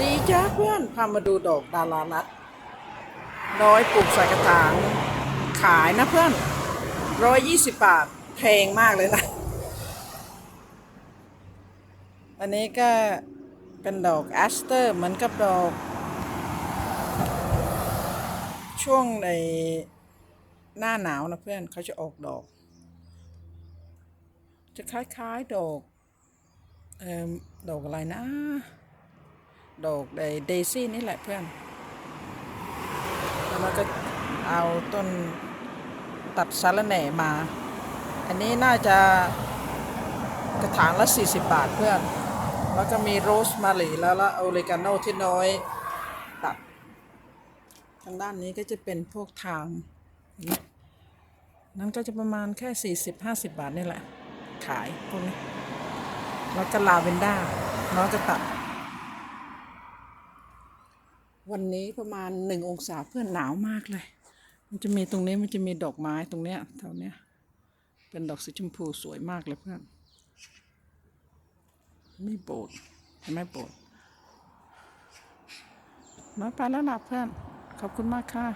ดีจ้าเพื่อน พามาดูดอกดารารัตร้อยปลูกใส่กระถาง ขายนะเพื่อนร้อยยี่สิบบาทแพงมากเลยนะ อันนี้ก็เป็นดอกแอสเตอร์เหมือนกับดอก ช่วงในหน้าหนาวนะเพื่อนเขาจะออกดอก จะคล้ายๆดอกเอ่อดอกอะไรนะ ดอกเดซี่นี่แหละเพื่อน แล้วก็เอาต้นตัดสาระแหน่มา อันนี้น่าจะกระถางละ 40 บาทเพื่อน แล้วก็มีโรสมารีแล้วละโอเลกาโนที่น้อยตัด ทางด้านนี้ก็จะเป็นพวกทาง นั้นก็จะประมาณแค่ 40-50 บาทนี่แหละ ขายพวกนี้ แล้วก็ลาเวนด้าน้อยก็ตัด วันนี้ประมาณหนึ่งองศาเพื่อนหนาวมากเลย มันจะมีตรงนี้มันจะมีดอกไม้ตรงเนี้ยแถวเนี้ย เป็นดอกสีชมพูสวยมากเลยเพื่อน ไม่โบดเห็นไหม่โบดน้อยไปแล้วล่ะเพื่อน ขอบคุณมากค่ะ